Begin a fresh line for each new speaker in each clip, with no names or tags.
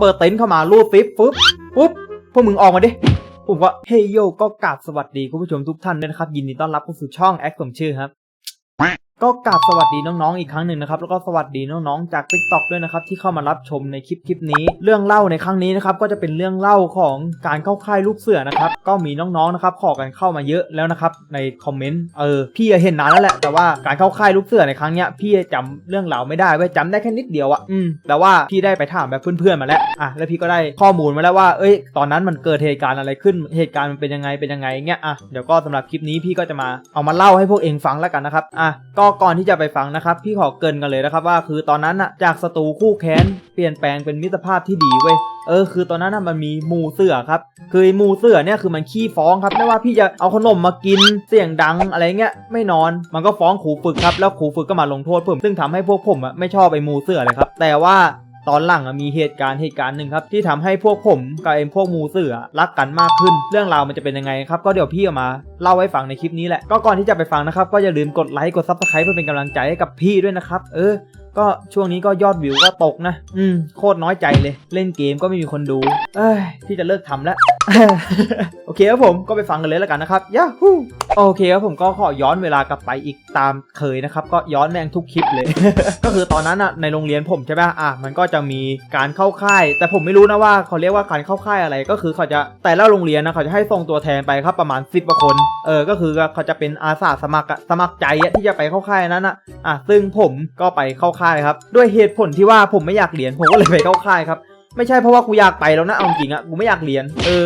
เปิดเต็นท์เข้ามารูดฟิปปุ๊บปุ๊บพวกมึงออกมาดิผมก็เฮยโยก็กราบสวัสดีคุณผู้ชมทุกท่านด้วยนะครับ ยินดีต้อนรับเข้าสู่ช่องแอคสมชื่อครับ ก็กราบสวัสดีน้องๆอีกครั้งหนึ่งนะครับแล้วก็สวัสดีน้องๆจาก t ิ k t o k ด้วยนะครับที่เข้ามารับชมในคลิปคลิปนี้ เรื่องเล่าในครั้งนี้นะครับก็จะเป็นเรื่องเล่าของการเข้าค่ายลูกเสือนะครับก็มีน้องๆนะครับขอกันเข้ามาเยอะแล้วนะครับในคอมเมนต์เออพี่เห็นนานแล้วแหละแต่ว่าการเข้าค่ายลูกเสือในครั้งเนี้ยพี่จำเรื่องราวไม่ได้เว้ยจำได้แค่นิดเดียวอะอืมแต่ว่าพี่ได้ไปถามแบบเพื่อนๆมาแล้วอะแล้วพี่ก็ได้ข้อมูลมาแล้วว่าเอ้ยตอนนั้นมันเกิดเหตุการณ์อะไรขึ้นเหตุการณ์มันเป็นยังไงเป็นยังไงเงี้ยอะเดี๋ยวก็สำหรับคลิปนี้พี่ก็จะมาเอามาเล่าให้พวกเองฟังแล้วกันนะครับอะก็ก่อนที่จะไปฟังนะครับ พี่ขอเกินกันเลยนะครับว่าคือตอนนั้นอะจากศัตรูคู่แค้นเปลี่ยนแปลงเป็นมิตรภาพที่ดีเว้ยเออคือตอนนั้นนะมันมีหมูเสือครับ คือหมูเสือเนี่ยคือมันขี้ฟ้องครับไม่ว่าพี่จะเอาขนมมากินเสียงดังอะไรเงี้ยไม่นอนมันก็ฟ้องครูฝึกครับแล้วครูฝึกก็มาลงโทษผมซึ่งทำให้พวกผมอะไม่ชอบไอ้หมูเสือเลยครับแต่ว่า ตอนหลังมีเหตุการณ์เหตุการณ์หนึ่งครับที่ทำให้พวกผมกับเอ็มพวกมูเสือรักกันมากขึ้น เรื่องราวมันจะเป็นยังไงครับก็เดี๋ยวพี่เอามาเล่าให้ฟังในคลิปนี้แหละก็ก่อนที่จะไปฟังนะครับก็อย่าลืมกดไลค์กดซับสไครป์เพื่อเป็นกำลังใจให้กับพี่ด้วยนะครับเออ ก็ช่วงนี้ก็ยอดวิวก็ตกนะ อืม โคตรน้อยใจเลย เล่นเกมก็ไม่มีคนดู เอ้ย ที่จะเลิกทำแล้ว โอเคครับผมก็ไปฟังกันเลยแล้วกันนะครับยาฮูโอเคครับผมก็ขอย้อนเวลากลับไปอีกตามเคยนะครับ ก็ย้อนแม่งทุกคลิปเลย ก็คือตอนนั้นอะในโรงเรียนผมใช่ไหมอะมันก็จะมีการเข้าค่าย แต่ผมไม่รู้นะว่าเขาเรียกว่าการเข้าค่ายอะไรก็คือเขาจะแต่ละโรงเรียนนะเขาจะให้ส่งตัวแทนไปครับประมาณ10กว่าคนเออก็คือเขาจะเป็นอาสาสมัครอะสมัครใจอะที่จะไปเข้าค่ายนั้นอะอะซึ่งผมก็ไปเข้าค่ายครับด้วยเหตุผลที่ว่าผมไม่อยากเรียนผมก็เลยไปเข้าค่ายครับไม่ใช่เพราะว่ากูอยากไปแล้วนะเอาจริงอะกูไม่อยากเรียน เออ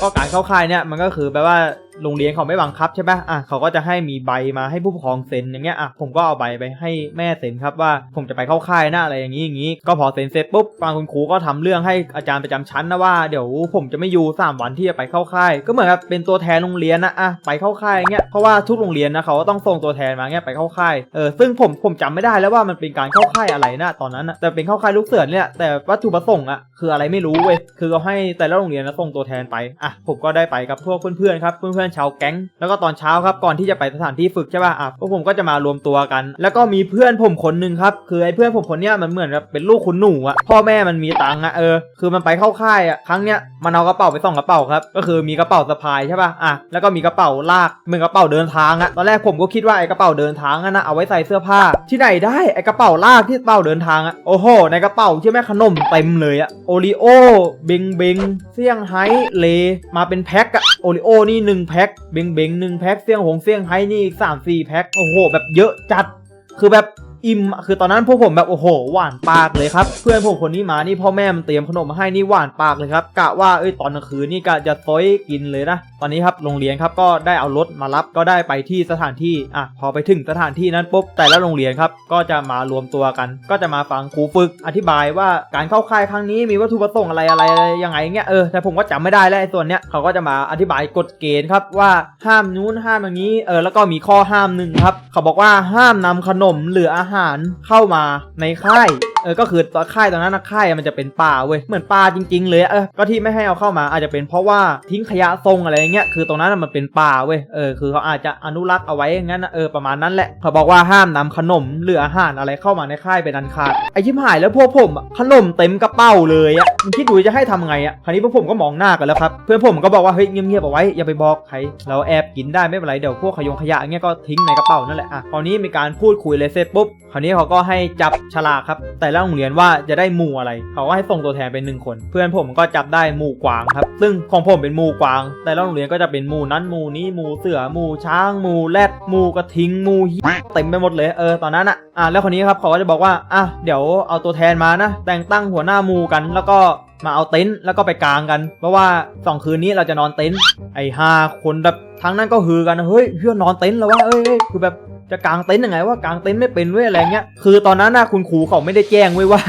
ก็การเข้าค่ายเนี่ยมันก็คือแปลว่า โรงเรียนเขาไม่บังคับใช่ปะอะเขาก็จะให้มีใบมาให้ผู้ปกครองเซ็นอย่างเงี้ยอะผมก็เอาใบไปให้แม่เซ็นครับว่าผมจะไปเข้าค่ายนะอะไรอย่างงี้อย่างงี้ก็พอเซ็นเสร็จปุ๊บฟังคุณครูก็ทำเรื่องให้อาจารย์ประจำชั้นนะว่าเดี๋ยวผมจะไม่อยู่สามวันที่จะไปเข้าค่ายก็เหมือนกับเป็นตัวแทนโรงเรียนนะอะไปเข้าค่ายอย่างเงี้ยเพราะว่าทุกโรงเรียนนะเขาก็ต้องส่งตัวแทนมาเงี้ยไปเข้าค่ายเออซึ่งผมผมจำไม่ได้แล้วว่ามันเป็นการเข้าค่ายอะไรนะตอนนั้นนะแต่เป็นเข้าค่ายลูกเสือเนี่ยแต่วัตถุประสงค์อะคืออะไรไม่รู้เว้ยคือเขาให้แต่ละโรงเรียนนะส่งตัวแทนไปอะผมก็ได้ไปกับพวกเพื่อนๆครับเพื่อนๆชาวแก๊ง แล้วก็ตอนเช้าครับก่อนที่จะไปสถานที่ฝึกใช่ป่ะอะพวกผมก็จะมารวมตัวกัน แล้วก็มีเพื่อนผมคนหนึ่งครับคือไอ้เพื่อนผมคนเนี้ยมันเหมือนกับเป็นลูกคุณหนูอะพ่อแม่มันมีตังค์อะเออคือมันไปเข้าค่ายอะครั้งเนี้ยมันเอากระเป๋าไปส่องกระเป๋าครับก็คือมีกระเป๋าสะพายใช่ป่ะอะแล้วก็มีกระเป๋าลากเหมือนกระเป๋าเดินทางอะตอนแรกผมก็คิดว่าไอ้กระเป๋าเดินทางอะนะเอาไว้ใส่เสื้อผ้า ที่ไหนได้ไอ้กระเป๋าลากที่กระเป๋าเดินทางอะโอ้โหในกระเป๋าใช่ไหมขนมเต็มเลยอะโอริโอเบงเบงเซี่ยงไฮ้เลมาเป็นแพ็คอะโอริโอนี่หนึ่งแพ็คเบงเบงหนึ่งแพ็คเซี่ยงหงเซี่ยงไฮ้นี่อีกสามสี่แพ็คโอ้โห แบบเยอะจัด คือแบบ อิ่มคือตอนนั้นพวกผมแบบโอ้โหหวานปากเลยครับ เพื่อนผมคนนี้มานี่พ่อแม่มันเตรียมขนมมาให้นี่หวานปากเลยครับกะว่าเอ้ยตอนกลางคืนนี่กะจะซอยกินเลยนะตอนนี้ครับโรงเรียนครับก็ได้เอารถมารับก็ได้ไปที่สถานที่อะพอไปถึงสถานที่นั้นปุ๊บแต่ละโรงเรียนครับก็จะมารวมตัวกัน ก็จะมาฟังครูฝึกอธิบายว่าการเข้าค่ายครั้งนี้มีวัตถุประสงค์อะไรอะไรยังไงเงี้ยเออแต่ผมก็จำไม่ได้แล้วไอ้ส่วนเนี้ยเขาก็จะมาอธิบายกฎเกณฑ์ครับว่าห้ามนู้นห้ามอย่างนี้เออแล้วก็มีข้อห้ามหนึ่งครับเขาบอกว่าห้ามนำขนมหรืออาหหารเข้ามาในค่ายเออก็คือตอนค่ายตอนนั้นนะค่ายมันจะเป็นป่าเว้ยเหมือนป่าจริง ๆ เลยเออก็ที่ไม่ให้เอาเข้ามาอาจจะเป็นเพราะว่าทิ้งขยะทรงอะไรอย่างเงี้ยคือตรงนั้นมันเป็นป่าเว้ยเออคือเขาอาจจะอนุรักษ์เอาไว้อย่างนั้นเออประมาณนั้นแหละเขาบอกว่าห้ามนำขนมหรืออาหารอะไรเข้ามาในค่ายเป็นอันขาดไอ้ชิบหายแล้วพวกผมขนมเต็มกระเป๋าเลยอะมึงคิดดูจะให้ทำไงอะคราวนี้พวกผมก็มองหน้ากันแล้วครับเพื่อนผมก็บอกว่าเฮ้ยเงียบๆเอาไว้อย่าไปบอกใครเราแอบกินได้ไม่เป็นไรเดี๋ยวพวกขยงขยะเงี้ยก็ทิ้งในกระเป๋านั่นแหละอะคราวนี้มีการพูดคุยเลยเสร็จปุ๊บคราวนี้เขาก็ให้จับฉลากครับแต่ละโรงเรียนว่าจะได้หมู่อะไร เขาก็ให้ส่งตัวแทนเป็นหนึ่งคน เพื่อนผมก็จับได้หมู่กวางครับ ซึ่งของผมเป็นหมู่กวาง แต่ละโรงเรียนก็จะเป็นหมู่นั้นหมู่นี้หมู่เสือหมู่ช้างหมู่แรดหมู่กระทิงหมู่เหี้ยเต็มไปหมดเลยเออตอนนั้นอะอะแล้วคนนี้ครับเขาก็จะบอกว่าอะเดี๋ยวเอาตัวแทนมานะ แต่งตั้งหัวหน้าหมู่กันแล้วก็มาเอาเต็นท์แล้วก็ไปกลางกัน เพราะว่าสองคืนนี้เราจะนอนเต็นท์ไอ้ห้าคนแบบทั้งนั้นก็ฮือกันเฮ้ยเพื่อนนอนเต็นท์แล้ววะเอ้ยคือแบบ จะกางเต็นท์ยังไงว่ากางเต็นท์ไม่เป็นเว้ยอะไรเงี้ย คือตอนนั้นนะคุณครูเขาไม่ได้แจ้งไว้ว่า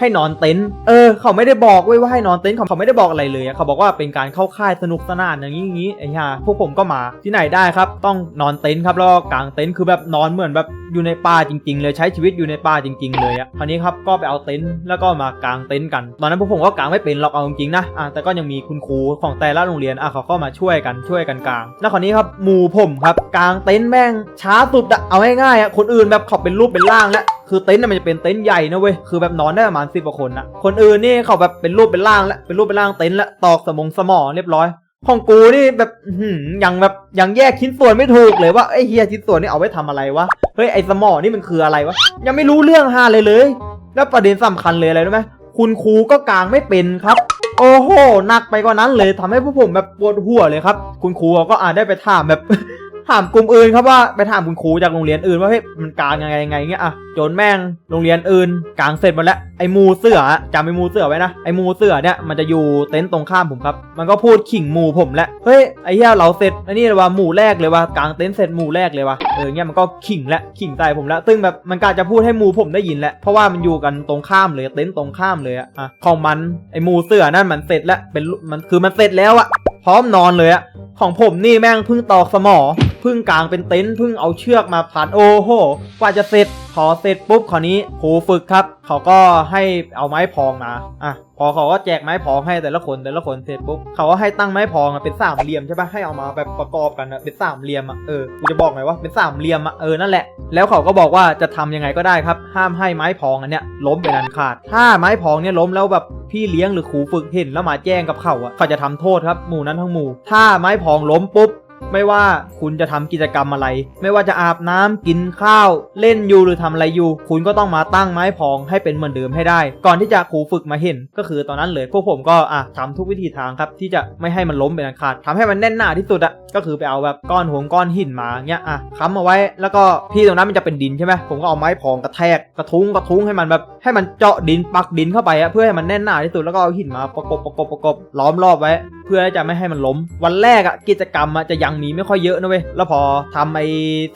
ให้นอนเต็นท์เออ เขาไม่ได้บอกไว้ว่าให้นอนเต็นท์เขาเขาไม่ได้บอกอะไรเลยเขาบอกว่าเป็นการเข้าค่ายสนุกสนานอย่างนี้อย่างนี้ไอ้ห่าพวกผมก็มาที่ไหนได้ครับ ต้องนอนเต็นท์ครับแล้วก็กางเต็นท์คือแบบนอนเหมือนแบบอยู่ในป่าจริง ๆ เลยใช้ชีวิตอยู่ในป่าจริง ๆ เลยอะคราวนี้ครับก็ไปเอาเต็นท์แล้วก็มากางเต็นท์กันตอนนั้นพวกผมก็กางไม่เป็นหรอกเอาจริงๆนะอะแต่ก็ยังมีคุณครูของแต่ละโรงเรียนอะเขาก็มาช่วยกันช่วยกันกางแล้วคราวนี้ครับหมู่ผมครับกางเต็นท์แม่งช้าสุดอะเอาง่ายๆอะคนอื่นแบบเขาเป็นรูปเป็นร่างแล้ว คือเต็นท์น่ะมันจะเป็นเต็นท์ใหญ่นะเว้ยคือแบบนอนได้ประมาณสิบกว่าคนนะคนอื่นนี่เขาแบบเป็นรูปเป็นร่างแล้วเป็นรูปเป็นร่างเต็นท์ละตอกสมองสมอเรียบร้อย ของกูนี่แบบยังแบบยังแยกชิ้นส่วนไม่ถูกเลยว่าไอ้เฮียชิ้นส่วนนี่เอาไว้ทำอะไรวะเฮ้ยไอ้สมอนี่มันคืออะไรวะยังไม่รู้เรื่องฮาเลยเลย แล้วประเด็นสำคัญเลยอะไรรู้ไหมคุณครูก็กลางไม่เป็นครับโอ้โหหนักไปกว่านั้นเลยทำให้พวกผมแบบปวดหัวเลยครับ คุณครูก็อาจได้ไปถามแบบ ถามกลุ่มอื่นครับว่าไปถามคุณครูจากโรงเรียนอื่นว่าเฮ้ยมันกลางยังไงยังไงเงี้ยอะจนแม่งโรงเรียนอื่นกลางเสร็จหมดแล้วไอ้มูเสือจำไอ้มูเสือไว้นะไอ้มูเสือเนี่ยมันจะอยู่เต็นท์ตรงข้ามผมครับ มันก็พูดขิงหมูผมแหละเฮ้ยไอ้เหี้ยเราเสร็จอันนี้เลยว่าหมูแรกเลยว่ากลางเต็นท์เสร็จหมูแรกเลยว่ะเออเงี้ยมันก็ขิงและขิงใส่ผมแล้วซึ่งแบบมันกาจะพูดให้หมูผมได้ยินแหละเพราะว่ามันอยู่กันตรงข้ามเลยเต็นท์ตรงข้ามเลยอะอะของมันไอ้มูเสือนั่นมันเสร็จแล้วเป็นมันคือมันเสร็จแล้วอะพร้อมนอนเลยอะของผมนี่แม่งเพิ่งตอกสมอ พิ่งกลางเป็นเต็นท์พิ่งเอาเชือกมาพันโอ้โห กว่าจะเสร็จพอเสร็จปุ๊บคราวนี้ครูฝึกครับ เขาก็ให้เอาไม้พองมาอะพอเขาก็แจกไม้พองให้แต่ละคนแต่ละคนเสร็จปุ๊บเขาก็ให้ตั้งไม้พองเป็นสามเหลี่ยมใช่ปะให้เอามาแบบประกอบกันอะเป็นสามเหลี่ยมอะเออกูจะบอกไงว่าเป็นสามเหลี่ยมอะเออนั่นแหละแล้วเขาก็บอกว่าจะทำยังไงก็ได้ครับ ห้ามให้ไม้พองอันเนี้ยล้มเป็นอันขาด ถ้าไม้พองเนี่ยล้มแล้วแบบพี่เลี้ยงหรือครูฝึกเห็นแล้วมาแจ้งกับเขาอะเขาจะทำโทษครับหมู่นั้นทั้งหมู่ ถ้าไม้พองล้มปุ๊บ ไม่ว่าคุณจะทำกิจกรรมอะไร ไม่ว่าจะอาบน้ำกินข้าว เล่นอยู่หรือทำอะไรอยู่ คุณก็ต้องมาตั้งไม้พองให้เป็นเหมือนเดิมให้ได้ ก่อนที่จะครูฝึกมาเห็น ก็คือตอนนั้นเลยพวกผมก็อะทำทุกวิธีทางครับที่จะไม่ให้มันล้มเป็นอันขาดทำให้มันแน่นหนาที่สุดอะก็คือไปเอาแบบก้อนหงก้อนหินมาเงี้ยอะค้ำเอาไว้ แล้วก็ที่ตรงนั้นมันจะเป็นดินใช่ไหมผมก็เอาไม้พองกระแทกกระทุ้งกระทุ้งให้มันแบบให้มันเจาะดินปักดินเข้าไปอะเพื่อให้มันแน่นหนาที่สุดแล้วก็เอาหินมาประกบประกบประกบล้อมรอบไว้ เพื่อจะไม่ให้มันล้ม วันแรกอะกิจกรรมอะจะยังังมีไม่ค่อยเยอะนะเว้ย แล้วพอทำไอ้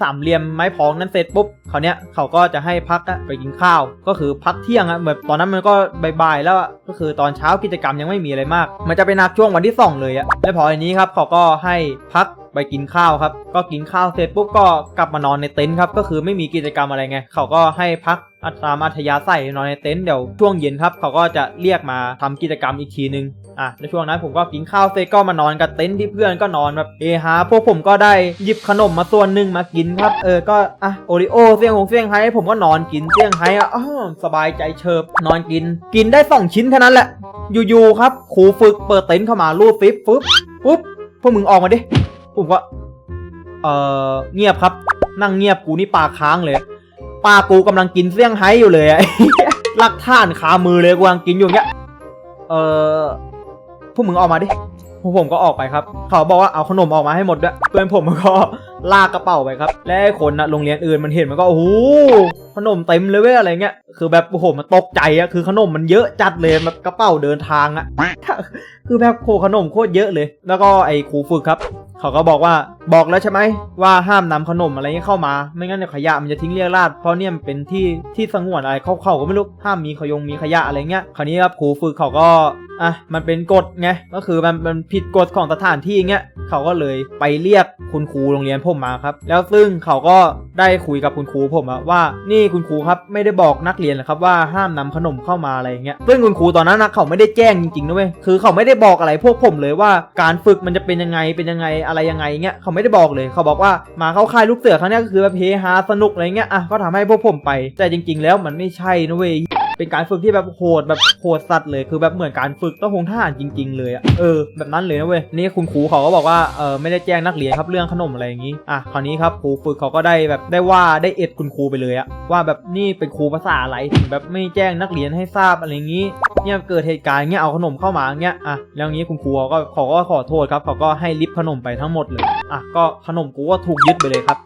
สามเหลี่ยมไม้พองนั้นเสร็จปุ๊บเขาเนี้ยเขาก็จะให้พักอะไปกินข้าว ก็คือพักเที่ยงอะแบบตอนนั้นมันก็บ่ายๆแล้วก็คือตอนเช้ากิจกรรมยังไม่มีอะไรมาก มันจะไปนักช่วงวันที่สองเลยอะแล้วพออันนี้ครับเขาก็ให้พักไปกินข้าวครับ ก็กินข้าวเสร็จปุ๊บก็กลับมานอนในเต็นท์ครับ ก็คือไม่มีกิจกรรมอะไรไง เขาก็ให้พักอัตามอัธยาศัยนอนในเต็นท์เดี๋ยวช่วงเย็นครับ เขาก็จะเรียกมาทำกิจกรรมอีกทีนึง อะในช่วงนั้นผมก็กินข้าวเสร็จก็มานอนกับเต็นท์ที่เพื่อนก็นอนแบบเอฮาพวกผมก็ได้หยิบขนมมาส่วนหนึ่งมากินครับ เออก็อะโอริโอเสี่ยงหงเสี่ยงไฮ้ผมก็นอนกินเสี่ยงไฮ้อะอ้าวสบายใจเฉิบนอนกิน กินได้สองชิ้นแค่นั้นแหละ อยู่ๆครับครูฝึกเปิดเต็นท์เข้ามารูดฟิปปุ๊บปุ๊บพวกมึงออกมาดิผมก็เอ่อเงียบครับ นั่งเงียบกูนี่ปากค้างเลยปากูกำลังกินเสี่ยงไฮ้อยู่เลยอะหลักท่านคามือเลยกูกำลังกินอยู่เงี้ย เอ่อ พวกมึงออกมาดิพวกผมก็ออกไปครับ เขาบอกว่าเอาขนมออกมาให้หมดด้วยเพื่อนผมมันก็ลากกระเป๋าไปครับ และคนนะโรงเรียนอื่นมันเห็นมันก็โอ้โห ขนมเต็มเลยเว้ยอะไรเงี้ยคือแบบโอ้โหมันตกใจอะคือขนมมันเยอะจัดเลยแบบกระเป๋าเดินทางอะคือแบบโคขนมโคตรเยอะเลย แล้วก็ไอ้ครูฝึกครับ เขาก็บอกว่าบอกแล้วใช่ไหมว่าห้ามนำขนมอะไรเงี้ยเข้ามา ไม่งั้นเดี๋ยวขยะมันจะทิ้งเรียราดเพราะเนี่ยมันเป็นที่ที่สงวนอะไรเขาเขาก็ไม่รู้ห้ามมีขยงมีขยะอะไรเงี้ยคราวนี้ครับครูฝึกเขาก็อะมันเป็นกฎไงก็คือมันมันผิดกฎของสถานที่เงี้ยเขาก็เลยไปเรียกคุณครูโรงเรียนผมมาครับ แล้วซึ่งเขาก็ได้คุยกับคุณครูผมว่านี่คุณครูครับไม่ได้บอกนักเรียนนะครับว่าห้ามนำขนมเข้ามาอะไรเงี้ยซึ่งคุณครูตอนนั้นนะเขาไม่ได้แจ้งจริงๆนะเว้ยคือเขาไม่ได้บอกอะไรพวกผมเลยว่าการฝึกมันจะเป็นยังไงเป็นยังไงอะไรยังไงเงี้ยเขาไม่ได้บอกเลยเขาบอกว่ามาเข้าค่ายลูกเสือครั้งนี้ก็คือแบบเฮฮาสนุกอะไรเงี้ยอะก็ทำให้พวกผมไป แต่จริง ๆ แล้วมันไม่ใช่นะเว้ย เป็นการฝึกที่แบบโหดแบบโหดสัตว์เลยคือแบบเหมือนการฝึกต้องคงทหารจริง ๆ เลยอะเออแบบนั้นเลยนะเว้ยนี่คุณครูเขาก็บอกว่าเออไม่ได้แจ้งนักเรียนครับเรื่องขนมอะไรอย่างงี้อะคราวนี้ครับครูฝึกเขาก็ได้แบบได้ว่าได้เอ็ดคุณครูไปเลยอะว่าแบบนี่เป็นครูภาษาอะไรถึงแบบไม่แจ้งนักเรียนให้ทราบอะไรอย่างงี้เนี่ยเกิดเหตุการณ์เงี้ยเอาขนมเข้ามาเงี้ยอะแล้วงี้คุณครูเขาก็เขาก็ขอโทษครับเขาก็ให้ลิฟขนมไปทั้งหมดเลยอะก็ขนมกูก็ถูกยึดไปเลยครับ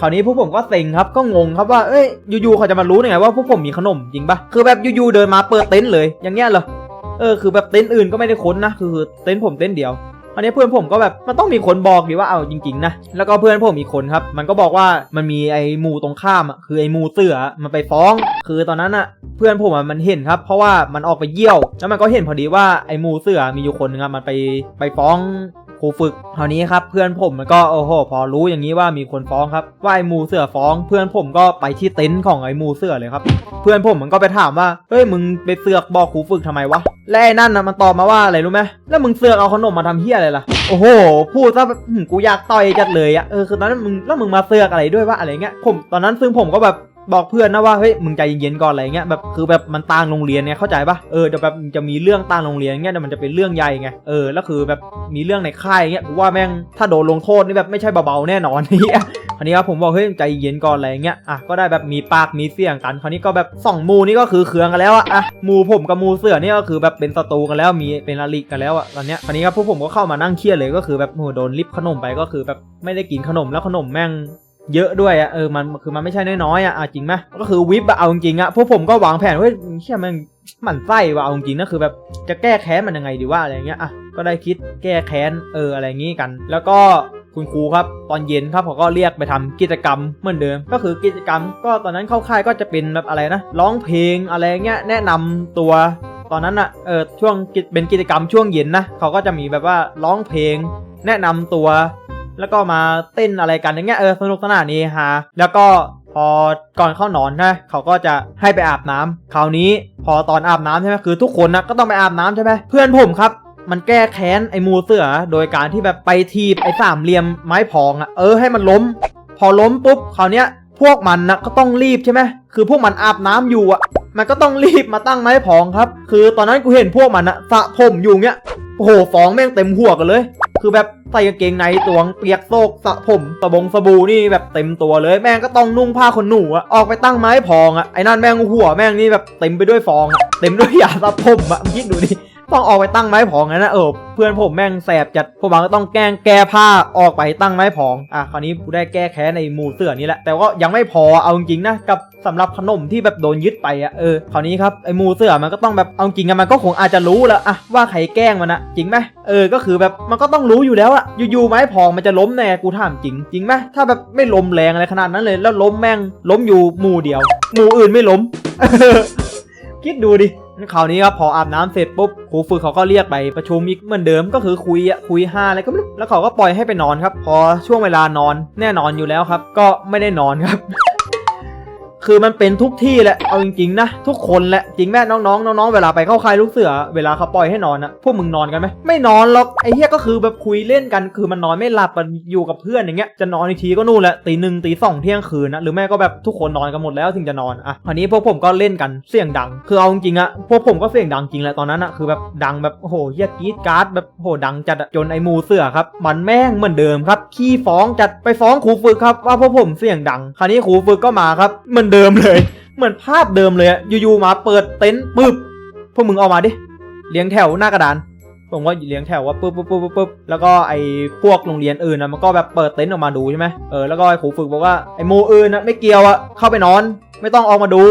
คราวนี้พวกผมก็เซ็งครับก็งงครับว่าเอ้ยอยู่ๆเขาจะมารู้ได้ไงว่าพวกผมมีขนมจริงปะคือแบบอยู่ๆเดินมาเปิดเต็นท์เลยอย่างเงี้ยเหรอเออคือแบบเต็นท์อื่นก็ไม่ได้ค้นนะคือเต็นท์ผมเต็นท์เดียวคราวนี้เพื่อนผมก็แบบมันต้องมีคนบอกดีว่าเอาจริงๆนะแล้วก็เพื่อนผมอีกคนครับ มันก็บอกว่ามันมีไอ้มูตรงข้ามอะคือไอ้มูเสือมันไปฟ้อง คือตอนนั้นอะเพื่อนผมมันเห็นครับ เพราะว่ามันออกไปเยี่ยว แล้วมันก็เห็นพอดีว่าไอ้มูเสือมีอยู่คนนึงอะมันไปไปฟ้อง ครูฝึกคราวนี้ครับเพื่อนผมมันก็โอ้โหพอรู้อย่างนี้ว่ามีคนฟ้องครับว่าไอ้หมูเสือฟ้อง เพื่อนผมก็ไปที่เต็นท์ของไอ้หมูเสือเลยครับ เพื่อนผมมันก็ไปถามว่าเฮ้ยมึงไปเสือกบอกครูฝึกทำไมวะและไอ้นั่นนะมันตอบมาว่าอะไรรู้ไหมแล้วมึงเสือกเอาขนมมาทำเฮี้ยอะไรล่ะโอ้โห พูดซะกูอยากต่อยจัดเลยอะเออคือตอนนั้นมึงแล้วมึงมาเสือกอะไรด้วยวะอะไรเงี้ยผมตอนนั้นซึ่งผมก็แบบ บอกเพื่อนนะว่าเฮ้ยมึงใจเย็นๆก่อนอะไรเงี้ยแบบคือแบบมันต่างโรงเรียนเนี่ยเข้าใจปะเออเดี๋ยวแบบจะมีเรื่องต่างโรงเรียนเงี้ยเดี๋ยวมันจะเป็นเรื่องใหญ่ไงเออแล้วคือแบบมีเรื่องในค่ายเงี้ยกูว่าแม่งถ้าโดนลงโทษนี่แบบไม่ใช่เบาๆแน่นอนเฮียคราวนี้ครับผมบอกเฮ้ยใจเย็นก่อนอะไรเงี้ยอะก็ได้แบบมีปากมีเสียงกันคราวนี้ก็แบบสองมูนี่ก็คือเคืองกันแล้วอะอะมูผมกับมูเสือนี่ก็คือแบบเป็นศัตรูกันแล้วมีเป็นอริกันแล้วอะตอนเนี้ยคราวนี้ครับพวกผมก็เข้ามานั่งเครียดเลยก็คือแบบโหโดนลิฟต์ขนมไปก็คือแบบไม่ได้กินขนมแล้วขนมแม่ง เยอะด้วยอะเออมันคือมันไม่ใช่น้อยๆอะอะจริงไหมก็คือวิปอะเอาจริงๆอะพวกผมก็วางแผนเฮ้ยเชี่ยมันหมันไส้ว่ะเอาจริงนะคือแบบจะแก้แค้นมันยังไงดีว่าอะไรเงี้ยอะก็ได้คิดแก้แค้นเอออะไรงี้กัน แล้วก็คุณครูครับตอนเย็นครับเขาก็เรียกไปทำกิจกรรมเหมือนเดิม ก็คือกิจกรรม ก็ตอนนั้นเข้าค่ายก็จะเป็นแบบอะไรนะร้องเพลงอะไรเงี้ยแนะนำตัวตอนนั้นอะเออช่วงเป็นกิจกรรมช่วงเย็นนะเขาก็จะมีแบบว่าร้องเพลง แนะนำตัว แล้วก็มาเต้นอะไรกันอย่างเงี้ยเออสนุกสนานนี้ฮะแล้วก็พอก่อนเข้านอนนะเขาก็จะให้ไปอาบน้ำคราวนี้พอตอนอาบน้ำใช่ไหมคือทุกคนนะก็ต้องไปอาบน้ำใช่ไหมเพื่อนผมครับมันแก้แค้นไอ้มูเสือโดยการที่แบบไปทีบไอ้สามเหลี่ยมไม้พองอะเออให้มันล้ม พอล้มปุ๊บคราวเนี้ย พวกมันนะก็ต้องรีบใช่ไหมคือพวกมันอาบน้ำอยู่อะมันก็ต้องรีบมาตั้งไม้พองครับ คือตอนนั้นกูเห็นพวกมันอะสระผมอยู่เงี้ยโอ้โหฟองแม่งเต็มหัวกันเลย คือแบบใส่กางเกงในตวงเปียกโซกสะผมตะบงสบู่นี่แบบเต็มตัวเลย แม่งก็ต้องนุ่งผ้าขนหนูอะออกไปตั้งไม้พองอะไอ้นั่นแม่งหัวแม่งนี่แบบเต็มไปด้วยฟองอะเต็มด้วยยาสระผมอะมึงคิดดูดิ ต้องออกไปตั้งไม้พองงั้นนะเออเพื่อนผมแม่งแสบจัดพวกมันก็ต้องแกล้งแก้ผ้าออกไปตั้งไม้พองอะคราวนี้กูได้แก้แค้นในหมู่เสือนี่แหละแต่ว่ายังไม่พอเอาจริงๆนะกับสำหรับขนมที่แบบโดนยึดไปอะเออคราวนี้ครับไอ้หมูเสือมันก็ต้องแบบเอาจริงอะมันก็คงอาจจะรู้แล้วอะว่าใครแกล้งมันอะจริงไหมเออก็คือแบบมันก็ต้องรู้อยู่แล้วอะอยู่ๆไม้พองมันจะล้มแน่กูถามจริง จริงไหมถ้าแบบไม่ล้มแรงอะไรขนาดนั้นเลยแล้วล้มแม่งล้มอยู่หมู่เดียว หมู่อื่นไม่ล้มคิดดูดิ คราวนี้ครับพออาบน้ำเสร็จปุ๊บครูฝึกเขาก็เรียกไปประชุมอีกเหมือนเดิมก็คือคุยอะคุยห้าอะไรก็ไม่รู้แล้วเขาก็ปล่อยให้ไปนอนครับ พอช่วงเวลานอนแน่นอนอยู่แล้วครับ ก็ไม่ได้นอนครับ คือมันเป็นทุกที่แหละ เอาจริงๆนะ ทุกคนแหละ จริงแม่น้องๆน้องๆเวลาไปเข้าค่ายลูกเสือ เวลาเขาปล่อยให้นอนอะพวกมึงนอนกันไหมไม่นอนหรอกไอ้เหี้ยก็คือแบบคุยเล่นกัน คือมันนอนไม่หลับมันอยู่กับเพื่อนอย่างเงี้ยจะนอนอีกทีก็นู่นแหละตีหนึ่งตีสองเที่ยงคืนนะหรือแม่ก็แบบทุกคนนอนกันหมดแล้วถึงจะนอนอะคราวนี้พวกผมก็เล่นกันเสียงดัง คือเอาจริงๆอะพวกผมก็เสียงดังจริงแหละตอนนั้นอะคือแบบดังแบบโอ้โหเหี้ยกรีดการ์ดแบบโอ้โหดังจัดจนไอ้มูเสือครับมันแม่งเหมือนเดิมครับขี้ฟ้องจัดไปฟ้องครูฝึกครับว่าพวกผมเสียงดังคราวนี้ครูฝึกก็มาครับเหมือนเดิมเลย เหมือนภาพเดิมเลยอะอยู่ๆมาเปิดเต็นท์ปึ๊บพวกมึงเอามาดิเลี้ยงแถวหน้ากระดานผมก็เลี้ยงแถวว่าปึ๊บปึ๊บปึ๊บปึ๊บแล้วก็ไอ้พวกโรงเรียนอื่นนะมันก็แบบเปิดเต็นท์ออกมาดูใช่ไหมเออแล้วก็ไอ้ครูฝึกบอกว่าไอ้โมอื่นนะไม่เกี่ยวอะเข้าไปนอน ไม่ต้องออกมาดู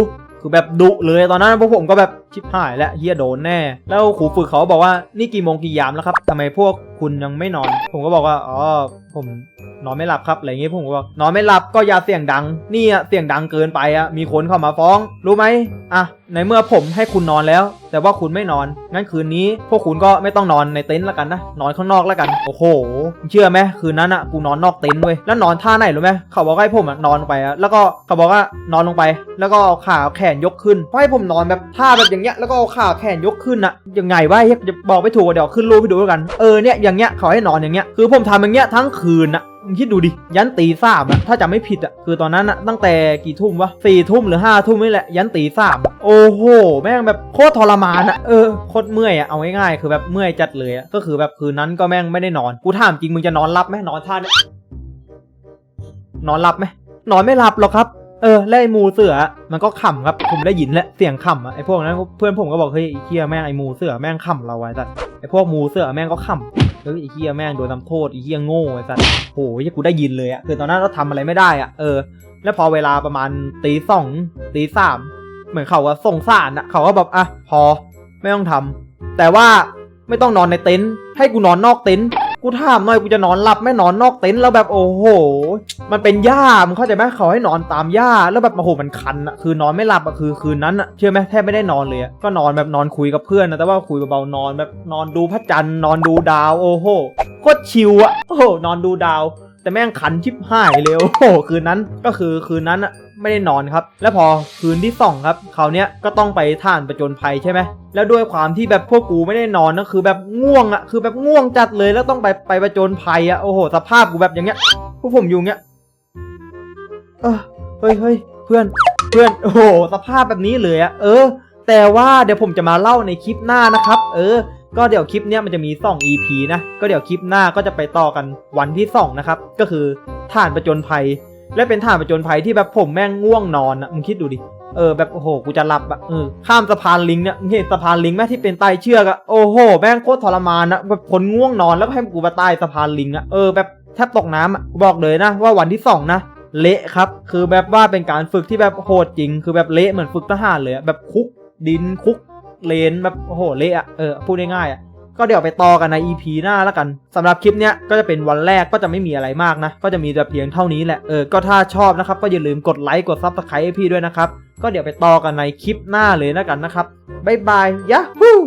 คือแบบดุเลยตอนนั้นพวกผมก็แบบชิบหายแล้วเฮียโดนแน่ แล้วครูฝึกเขาบอกว่านี่กี่โมงกี่ยามแล้วครับทำไมพวกคุณยังไม่นอน ผมก็บอกว่าอ๋อผมนอนไม่หลับครับอะไรเงี้ยผมก็บอกนอนไม่หลับก็อย่าเสียงดังนี่อะเสียงดังเกินไปอะมีคนเข้ามาฟ้อง รู้ไหมอะในเมื่อผมให้คุณนอนแล้ว แต่ว่าคุณไม่นอน งั้นคืนนี้ พวกคุณก็ไม่ต้องนอนในเต็นท์ละกันนะนอนข้างนอกละกันโอ้โหเชื่อไหมคืนนั้นอะกูนอนนอกเต็นท์เว้ยแล้วนอนท่าไหนรู้ไหมเขาบอกให้ผมอะนอนลงไปอะแล้วก็เขาบอกว่านอนลงไป แล้วก็เอาขาแขนยกขึ้นเพราะให้ผมนอนแบบท่าแบบอย่างเงี้ยแล้วก็เอาขาแขนยกขึ้นอะยังไงวะเฮ้ยจะบอกไม่ถูกเดี๋ยวขึ้นรูปให้ดูแล้วกันเออเนี่ยอย่างเงี้ยเขาให้นอนอย่างเงี้ยคือผมทำอย่างเงี้ยทั้งคืนอะ มึงคิดดูดิ ยันตีสามอะถ้าจำไม่ผิดอะคือตอนนั้นอะตั้งแต่กี่ทุ่มวะสี่ทุ่มหรือห้าทุ่มนี่แหละ ยันตีสามโอ้โห แม่งแบบโคตรทรมานอะเออโคตรเมื่อยอะเอาง่ายๆคือแบบเมื่อยจัดเลยอะก็คือแบบคืนนั้นก็แม่งไม่ได้นอน กูถามจริงมึงจะนอนหลับไหมนอนท่าเนี้ยนอนหลับไหมนอนไม่หลับหรอกครับเออแล้วไอ้หมูเสือ มันก็ขำครับ ผมได้ยินแหละเสียงขำอะไอ้พวกนั้นเพื่อนผมก็บอกเฮ้ยไอ้เคียแม่งไอ้หมูเสือแม่งขำเราไว้แต่ไอ้พวกหมูเสือแม่งก็ขำ เฮ้ยไอ้เฮียแม่งโดนทำโทษไอ้เฮียโง่ไอ้สัสโหยกูได้ยินเลยอะคือตอนนั้นเราทำอะไรไม่ได้อะเออ แล้วพอเวลาประมาณตีสองตีสามเหมือนเขาว่าส่งสารอะเขาก็แบบอะพอไม่ต้องทำแต่ว่าไม่ต้องนอนในเต็นท์ให้กูนอนนอกเต็นท์ กูถามหน่อยกูจะนอนหลับไม่นอนนอกเต็นท์แล้วแบบโอ้โห มันเป็นหญ้ามึงเข้าใจไหมเขาให้นอนตามหญ้าแล้วแบบโอ้โหมันคันอะคือนอนไม่หลับอะคือคืนนั้นอะเชื่อไหมแทบไม่ได้นอนเลยอะก็นอนแบบนอนคุยกับเพื่อนนะแต่ว่าคุยเบาๆนอนแบบนอนดูพระจันทร์นอนดูดาวโอ้โหโคตรชิวอะโอ้โหนอนดูดาว แต่แม่งขันชิบหายเลยโอ้โหคืนนั้นก็คือคืนนั้นอะไม่ได้นอนครับ แล้วพอคืนที่สองครับคราวเนี้ยก็ต้องไปท่านประจนภัยใช่ไหมแล้วด้วยความที่แบบพวกกูไม่ได้นอนก็คือแบบง่วงอะคือแบบง่วงจัดเลยแล้วต้องไปไปประจนภัยอะโอ้โหสภาพกูแบบอย่างเงี้ยพวกผมอยู่เงี้ยเออเฮ้ยเฮ้ยเพื่อนเพื่อนโอ้โหสภาพแบบนี้เลยอะเออ แต่ว่าเดี๋ยวผมจะมาเล่าในคลิปหน้านะครับ เออ ก็เดี๋ยวคลิปเนี้ยมันจะมี 2 EP นะ ก็เดี๋ยวคลิปหน้าก็จะไปต่อกันวันที่ 2 นะครับ ก็คือฐานประจนภัย และเป็นฐานประจนภัยที่แบบผมแม่งง่วงนอนอะมึงคิดดูดิ เออแบบโอ้โหกูจะหลับอะเออข้ามสะพานลิงเนี่ยมึงเห็นสะพานลิงไหมที่เป็นไตเชือกอะโอ้โหแม่งโคตรทรมานอะแบบคนง่วงนอนแล้วก็ให้กูมาใต้สะพานลิงอะเออแบบแทบตกน้ำอะกูบอกเลยนะว่าวันที่สองนะเละครับ คือแบบว่าเป็นการฝึกที่แบบโหดจริง คือแบบเละเหมือนฝึกทหารเลยแบบคุกดินคุก เลนแบบโอ้โหเละอะเออพูดง่ายๆอะก็เดี๋ยวไปต่อกันใน EP หน้าแล้วกันสำหรับคลิปเนี้ยก็จะเป็นวันแรกก็จะไม่มีอะไรมากนะ ก็จะมีแต่เพียงเท่านี้แหละเออก็ถ้าชอบนะครับ ก็อย่าลืมกดไลค์กดซับสไครต์ให้พี่ด้วยนะครับ ก็เดี๋ยวไปต่อกันในคลิปหน้าเลยแล้วกันนะครับบ๊ายบายยะฮู้